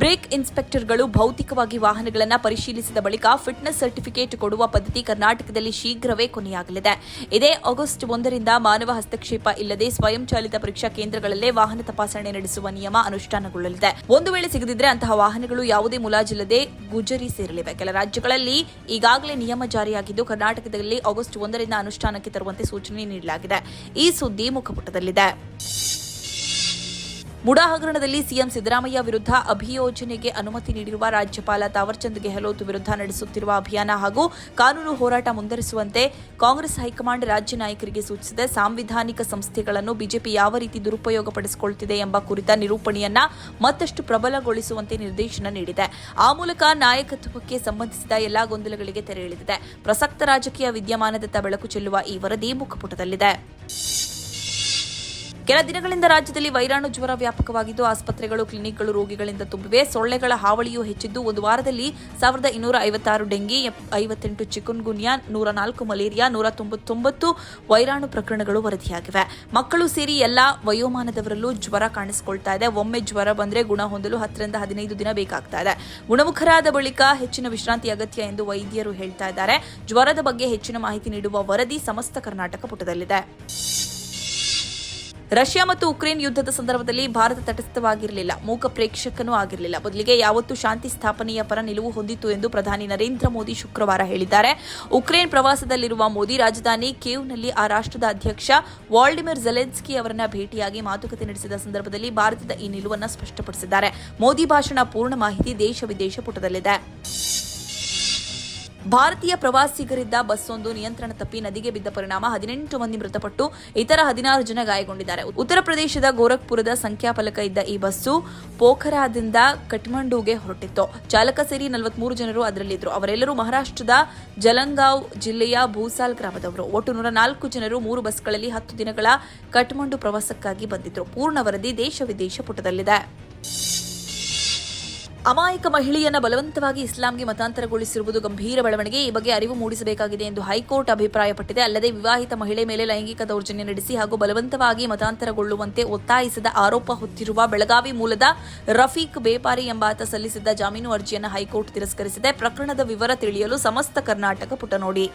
Break ಇನ್ಸ್ಪೆಕ್ಟರ್ಗಳು ಭೌತಿಕವಾಗಿ ವಾಹನಗಳನ್ನು ಪರಿಶೀಲಿಸಿದ ಬಳಿಕ ಫಿಟ್ನೆಸ್ ಸರ್ಟಿಫಿಕೇಟ್ ಕೊಡುವ ಪದ್ಧತಿ ಕರ್ನಾಟಕದಲ್ಲಿ ಶೀಘ್ರವೇ ಕೊನೆಯಾಗಲಿದೆ. ಇದೇ ಆಗಸ್ಟ್ ಒಂದರಿಂದ ಮಾನವ ಹಸ್ತಕ್ಷೇಪ ಇಲ್ಲದೆ ಸ್ವಯಂಚಾಲಿತ ಪರೀಕ್ಷಾ ಕೇಂದ್ರಗಳಲ್ಲೇ ವಾಹನ ತಪಾಸಣೆ ನಡೆಸುವ ನಿಯಮ ಅನುಷ್ಠಾನಗೊಳ್ಳಲಿದೆ. ಒಂದು ವೇಳೆ ಸಿಗದಿದ್ರೆ ಅಂತಹ ವಾಹನಗಳು ಯಾವುದೇ ಮುಲಾಜಿಲ್ಲದೆ ಗುಜರಿ ಸೇರಲಿವೆ. ಕೆಲ ರಾಜ್ಯಗಳಲ್ಲಿ ಈಗಾಗಲೇ ನಿಯಮ ಜಾರಿಯಾಗಿದ್ದು ಕರ್ನಾಟಕದಲ್ಲಿ ಆಗಸ್ಟ್ ಒಂದರಿಂದ ಅನುಷ್ಠಾನಕ್ಕೆ ತರುವಂತೆ ಸೂಚನೆ ನೀಡಲಾಗಿದೆ. ಈ ಸುದ್ದಿ ಮುಖಪುಟದಲ್ಲಿದೆ. ಮುಡಾ ಹಗರಣದಲ್ಲಿ ಸಿಎಂ ಸಿದ್ದರಾಮಯ್ಯ ವಿರುದ್ಧ ಅಭಿಯೋಜನೆಗೆ ಅನುಮತಿ ನೀಡಿರುವ ರಾಜ್ಯಪಾಲ ತಾವರ್ಚಂದ್ ಗೆಹ್ಲೋತ್ ವಿರುದ್ಧ ನಡೆಸುತ್ತಿರುವ ಅಭಿಯಾನ ಹಾಗೂ ಕಾನೂನು ಹೋರಾಟ ಮುಂದುವರಿಸುವಂತೆ ಕಾಂಗ್ರೆಸ್ ಹೈಕಮಾಂಡ್ ರಾಜ್ಯ ನಾಯಕರಿಗೆ ಸೂಚಿಸಿದೆ. ಸಾಂವಿಧಾನಿಕ ಸಂಸ್ಥೆಗಳನ್ನು ಬಿಜೆಪಿ ಯಾವ ರೀತಿ ದುರುಪಯೋಗಪಡಿಸಿಕೊಳ್ಳುತ್ತಿದೆ ಎಂಬ ಕುರಿತ ನಿರೂಪಣೆಯನ್ನ ಮತ್ತಷ್ಟು ಪ್ರಬಲಗೊಳಿಸುವಂತೆ ನಿರ್ದೇಶನ ನೀಡಿದೆ. ಆ ಮೂಲಕ ನಾಯಕತ್ವಕ್ಕೆ ಸಂಬಂಧಿಸಿದ ಎಲ್ಲಾ ಗೊಂದಲಗಳಿಗೆ ತೆರೆ ಎಳೆದಿದೆ. ಪ್ರಸಕ್ತ ರಾಜಕೀಯ ವಿದ್ಯಮಾನದತ್ತ ಬೆಳಕು ಚೆಲ್ಲುವ ಈ ವರದಿ ಮುಖಪುಟದಲ್ಲಿದೆ. ಕೆಲ ದಿನಗಳಿಂದ ರಾಜ್ಯದಲ್ಲಿ ವೈರಾಣು ಜ್ವರ ವ್ಯಾಪಕವಾಗಿದ್ದು, ಆಸ್ಪತ್ರೆಗಳು, ಕ್ಲಿನಿಕ್ಗಳು ರೋಗಿಗಳಿಂದ ತುಂಬಿವೆ. ಸೊಳ್ಳೆಗಳ ಹಾವಳಿಯೂ ಹೆಚ್ಚಿದ್ದು. ಒಂದು ವಾರದಲ್ಲಿ ಸಾವಿರದ ಇನ್ನೂರ ಐವತ್ತಾರು ಡೆಂಗಿ ಐವತ್ತೆಂಟು ಚಿಕುನ್ಗುನ್ಯಾ, ನೂರ ನಾಲ್ಕು ಮಲೇರಿಯಾ, ನೂರ ತೊಂಬತ್ತೊಂಬತ್ತು ವೈರಾಣು ಪ್ರಕರಣಗಳು ವರದಿಯಾಗಿವೆ. ಮಕ್ಕಳು ಸೇರಿ ಎಲ್ಲ ವಯೋಮಾನದವರಲ್ಲೂ ಜ್ವರ ಕಾಣಿಸಿಕೊಳ್ತಾ ಇದೆ. ಒಮ್ಮೆ ಜ್ವರ ಬಂದರೆ ಗುಣ ಹೊಂದಲು ಹತ್ತರಿಂದ ಹದಿನೈದು ದಿನ ಬೇಕಾಗ್ತಾ ಇದೆ. ಗುಣಮುಖರಾದ ಬಳಿಕ ಹೆಚ್ಚಿನ ವಿಶ್ರಾಂತಿ ಅಗತ್ಯ ಎಂದು ವೈದ್ಯರು ಹೇಳ್ತಾ ಇದ್ದಾರೆ. ಜ್ವರದ ಬಗ್ಗೆ ಹೆಚ್ಚಿನ ಮಾಹಿತಿ ನೀಡುವ ವರದಿ ಸಮಸ್ತ ಕರ್ನಾಟಕ ಪುಟದಲ್ಲಿದೆ. ರಷ್ಯಾ ಮತ್ತು ಉಕ್ರೇನ್ ಯುದ್ಧದ ಸಂದರ್ಭದಲ್ಲಿ ಭಾರತ ತಟಸ್ಥವಾಗಿರಲಿಲ್ಲ. ಮೂಕ ಪ್ರೇಕ್ಷಕನೂ ಆಗಿರಲಿಲ್ಲ. ಬದಲಿಗೆ ಯಾವತ್ತೂ ಶಾಂತಿ ಸ್ಥಾಪನೆಯ ಪರ ನಿಲುವು ಹೊಂದಿತ್ತು ಎಂದು ಪ್ರಧಾನಿ ನರೇಂದ್ರ ಮೋದಿ ಶುಕ್ರವಾರ ಹೇಳಿದ್ದಾರೆ. ಉಕ್ರೇನ್ ಪ್ರವಾಸದಲ್ಲಿರುವ ಮೋದಿ ರಾಜಧಾನಿ ಕೇವ್ನಲ್ಲಿ ಆ ರಾಷ್ಟ್ರದ ಅಧ್ಯಕ್ಷ ವಾಲ್ಡಿಮಿರ್ ಜೆಲೆನ್ಸ್ಕಿ ಅವರನ್ನ ಭೇಟಿಯಾಗಿ ಮಾತುಕತೆ ನಡೆಸಿದ ಸಂದರ್ಭದಲ್ಲಿ ಭಾರತದ ಈ ನಿಲುವನ್ನು ಸ್ಪಷ್ಟಪಡಿಸಿದ್ದಾರೆ. ಮೋದಿ ಭಾಷಣ ಪೂರ್ಣ ಮಾಹಿತಿ ದೇಶ ವಿದೇಶ ಪುಟದಲ್ಲಿದೆ. ಭಾರತೀಯ ಪ್ರವಾಸಿಗರಿದ್ದ ಬಸ್ಸೊಂದು ನಿಯಂತ್ರಣ ತಪ್ಪಿ ನದಿಗೆ ಬಿದ್ದ ಪರಿಣಾಮ ಹದಿನೆಂಟು ಮಂದಿ ಮೃತಪಟ್ಟು ಇತರ ಹದಿನಾರು ಜನ ಗಾಯಗೊಂಡಿದ್ದಾರೆ. ಉತ್ತರ ಪ್ರದೇಶದ ಗೋರಖ್ಪುರದ ಸಂಖ್ಯಾಫಲಕ ಇದ್ದ ಈ ಬಸ್ಸು ಪೋಖರಾದಿಂದ ಕಠ್ಮಂಡುಗೆ ಹೊರಟಿತ್ತು. ಚಾಲಕ ಸೇರಿ ನಲವತ್ಮೂರು ಜನರು ಅದರಲ್ಲಿದ್ದರು. ಅವರೆಲ್ಲರೂ ಮಹಾರಾಷ್ಟ್ರದ ಜಲಂಗಾವ್ ಜಿಲ್ಲೆಯ ಭೂಸಾಲ್ ಗ್ರಾಮದವರು. ಒಟ್ಟು ನೂರ ನಾಲ್ಕು ಜನರು ಮೂರು ಬಸ್ಗಳಲ್ಲಿ ಹತ್ತು ದಿನಗಳ ಕಠ್ಮಂಡು ಪ್ರವಾಸಕ್ಕಾಗಿ ಬಂದಿದ್ದರು ಪೂರ್ಣ ವರದಿ ದೇಶ ವಿದೇಶ ಪುಟದಲ್ಲಿದೆ. ಅಮಾಯಕ ಮಹಿಳೆಯನ್ನು ಬಲವಂತವಾಗಿ ಇಸ್ಲಾಂಗೆ ಮತಾಂತರಗೊಳಿಸಿರುವುದು ಗಂಭೀರ ಬೆಳವಣಿಗೆ. ಈ ಬಗ್ಗೆ ಅರಿವು ಮೂಡಿಸಬೇಕಾಗಿದೆ ಎಂದು ಹೈಕೋರ್ಟ್ ಅಭಿಪ್ರಾಯಪಟ್ಟಿದೆ. ಅಲ್ಲದೆ ವಿವಾಹಿತ ಮಹಿಳೆ ಮೇಲೆ ಲೈಂಗಿಕ ದೌರ್ಜನ್ಯ ನಡೆಸಿ ಹಾಗೂ ಬಲವಂತವಾಗಿ ಮತಾಂತರಗೊಳ್ಳುವಂತೆ ಒತ್ತಾಯಿಸಿದ ಆರೋಪ ಹೊತ್ತಿರುವ ಬೆಳಗಾವಿ ಮೂಲದ ರಫೀಕ್ ಬೇಪಾರಿ ಎಂಬಾತ ಸಲ್ಲಿಸಿದ್ದ ಜಾಮೀನು ಅರ್ಜಿಯನ್ನು ಹೈಕೋರ್ಟ್ ತಿರಸ್ಕರಿಸಿದೆ. ಪ್ರಕರಣದ ವಿವರ ತಿಳಿಯಲು ಸಮಸ್ತ ಕರ್ನಾಟಕ ಪುಟ ನೋಡಿ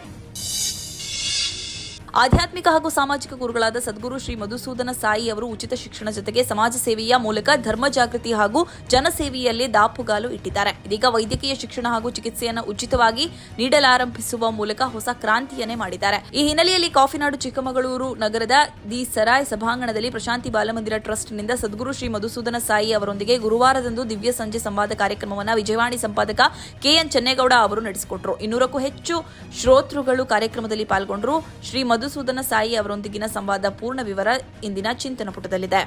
ಆಧ್ಯಾತ್ಮಿಕ ಹಾಗೂ ಸಾಮಾಜಿಕ ಗುರುಗಳಾದ ಸದ್ಗುರು ಶ್ರೀ ಮಧುಸೂದನ ಸಾಯಿ ಅವರು ಉಚಿತ ಶಿಕ್ಷಣ ಜೊತೆಗೆ ಸಮಾಜ ಸೇವೆಯ ಮೂಲಕ ಧರ್ಮ ಜಾಗೃತಿ ಹಾಗೂ ಜನಸೇವೆಯಲ್ಲಿ ದಾಪುಗಾಲು ಇಟ್ಟಿದ್ದಾರೆ. ಇದೀಗ ವೈದ್ಯಕೀಯ ಶಿಕ್ಷಣ ಹಾಗೂ ಚಿಕಿತ್ಸೆಯನ್ನು ಉಚಿತವಾಗಿ ನೀಡಲಾರಂಭಿಸುವ ಮೂಲಕ ಹೊಸ ಕ್ರಾಂತಿಯನ್ನೇ ಮಾಡಿದ್ದಾರೆ. ಈ ಹಿನ್ನೆಲೆಯಲ್ಲಿ ಕಾಫಿನಾಡು ಚಿಕ್ಕಮಗಳೂರು ನಗರದ ದಿ ಸರಾಯ್ ಸಭಾಂಗಣದಲ್ಲಿ ಪ್ರಶಾಂತಿ ಬಾಲಮಂದಿರ ಟ್ರಸ್ಟ್ನಿಂದ ಸದ್ಗುರು ಶ್ರೀ ಮಧುಸೂದನ ಸಾಯಿ ಅವರೊಂದಿಗೆ ಗುರುವಾರದಂದು ದಿವ್ಯ ಸಂಜೆ ಸಂವಾದ ಕಾರ್ಯಕ್ರಮವನ್ನು ವಿಜಯವಾಣಿ ಸಂಪಾದಕ ಕೆಎನ್ ಚೆನ್ನೇಗೌಡ ಅವರು ನಡೆಸಿಕೊಟ್ರು. ಇನ್ನೂರಕ್ಕೂ ಹೆಚ್ಚು ಶ್ರೋತೃಗಳು ಕಾರ್ಯಕ್ರಮದಲ್ಲಿ ಪಾಲ್ಗೊಂಡರು. ಶ್ರೀ ಮಧುಸೂದನ ಸಾಯಿ ಅವರೊಂದಿಗಿನ ಸಂವಾದ ಪೂರ್ಣ ವಿವರ ಇಂದಿನ ಚಿಂತನ ಪುಟದಲ್ಲಿದೆ.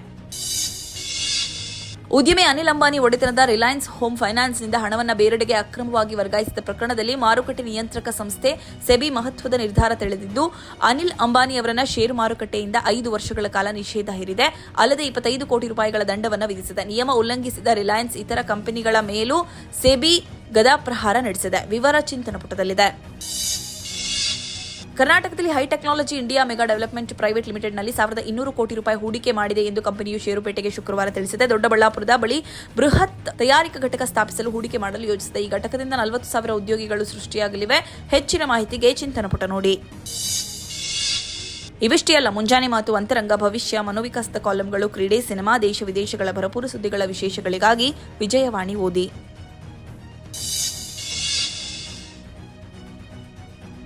ಉದ್ಯಮಿ ಅನಿಲ್ ಅಂಬಾನಿ ಒಡೆತನದ ರಿಲಯನ್ಸ್ ಹೋಮ್ ಫೈನಾನ್ಸ್ನಿಂದ ಹಣವನ್ನು ಬೇರೆಡೆಗೆ ಅಕ್ರಮವಾಗಿ ವರ್ಗಾಯಿಸಿದ ಪ್ರಕರಣದಲ್ಲಿ ಮಾರುಕಟ್ಟೆ ನಿಯಂತ್ರಕ ಸಂಸ್ಥೆ ಸೆಬಿ ಮಹತ್ವದ ನಿರ್ಧಾರ ತಿಳಿದಿದ್ದು, ಅನಿಲ್ ಅಂಬಾನಿ ಅವರನ್ನ ಷೇರು ಮಾರುಕಟ್ಟೆಯಿಂದ ಐದು ವರ್ಷಗಳ ಕಾಲ ನಿಷೇಧ ಹೇರಿದೆ. ಅಲ್ಲದೆ ಇಪ್ಪತ್ತೈದು ಕೋಟಿ ರೂಪಾಯಿಗಳ ದಂಡವನ್ನು ವಿಧಿಸಿದೆ. ನಿಯಮ ಉಲ್ಲಂಘಿಸಿದ ರಿಲಯನ್ಸ್ ಇತರ ಕಂಪನಿಗಳ ಮೇಲೂ ಸೆಬಿ ಗದಾಪ್ರಹಾರ ನಡೆಸಿದೆ. ವಿವರ ಚಿಂತನ ಪುಟದಲ್ಲಿದೆ. ಕರ್ನಾಟಕದಲ್ಲಿ high technology India mega development private ಲಿಮಿಟೆಡ್ನಲ್ಲಿ ಸಾವಿರದ ಇನ್ನೂರು ಕೋಟಿ ರೂಪಾಯಿ ಹೂಡಿಕೆ ಮಾಡಿದೆ ಎಂದು ಕಂಪನಿಯು ಷೇರುಪೇಟೆಗೆ ಶುಕ್ರವಾರ ತಿಳಿಸಿದೆ. ದೊಡ್ಡಬಳ್ಳಾಪುರದ ಬಳಿ ಬೃಹತ್ ತಯಾರಿಕಾ ಘಟಕ ಸ್ಥಾಪಿಸಲು ಹೂಡಿಕೆ ಮಾಡಲು ಯೋಜಿಸಿದೆ ಈ ಘಟಕದಿಂದ ನಲವತ್ತು ಸಾವಿರ ಉದ್ಯೋಗಿಗಳು ಸೃಷ್ಟಿಯಾಗಲಿವೆ. ಹೆಚ್ಚಿನ ಮಾಹಿತಿಗೆ ಚಿಂತನ ಪುಟ ನೋಡಿ. ಇವಿಷ್ಟೇ ಅಲ್ಲ, ಮುಂಜಾನೆ ಮಾತು ಅಂತರಂಗ, ಭವಿಷ್ಯ, ಮನೋವಿಕಾಸದ ಕಾಲಂಗಳು, ಕ್ರೀಡೆ, ಸಿನಿಮಾ, ದೇಶ ವಿದೇಶಗಳ ಭರಪೂರ ಸುದ್ದಿಗಳ ವಿಶೇಷಗಳಿಗಾಗಿ ವಿಜಯವಾಣಿ ಓದಿ.